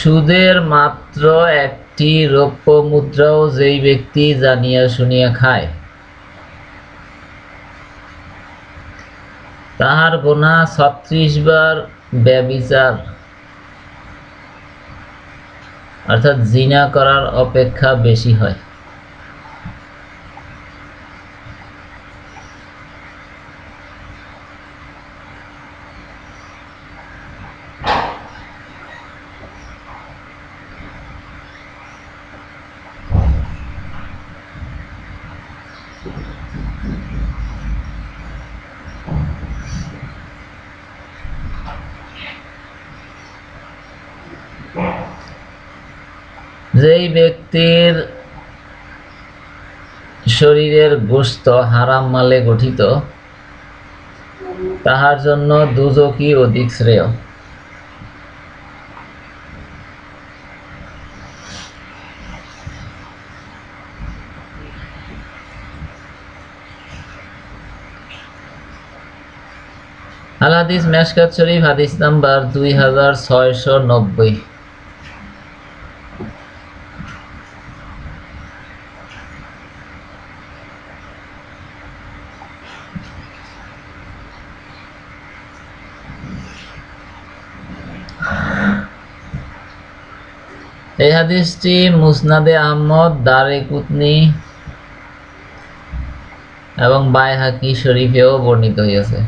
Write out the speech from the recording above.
সুদের মাত্র একটি রৌপ্য মুদ্রাও যেই ব্যক্তি জানিয়া শুনিয়া খায়। তাহার গোনা ছত্রিশ বার ব্যবিচার। অর্থাৎ জিনা করার অপেক্ষা বেশি হয়। যেই ব্যক্তির শরীরের গোস্ত হারাম মালে গঠিত, তাহার জন্য দুজকি অধিক শ্রেয়। আল হাদিস মেশকাত শরীফ, হাদিস নাম্বার দুই হাজার ছয়শো নব্বই। এই হাদিসটি মুসনাদে আহমদ দারে কুতনি এবং বাইহাকি শরীফেও বর্ণিত হইয়াছে।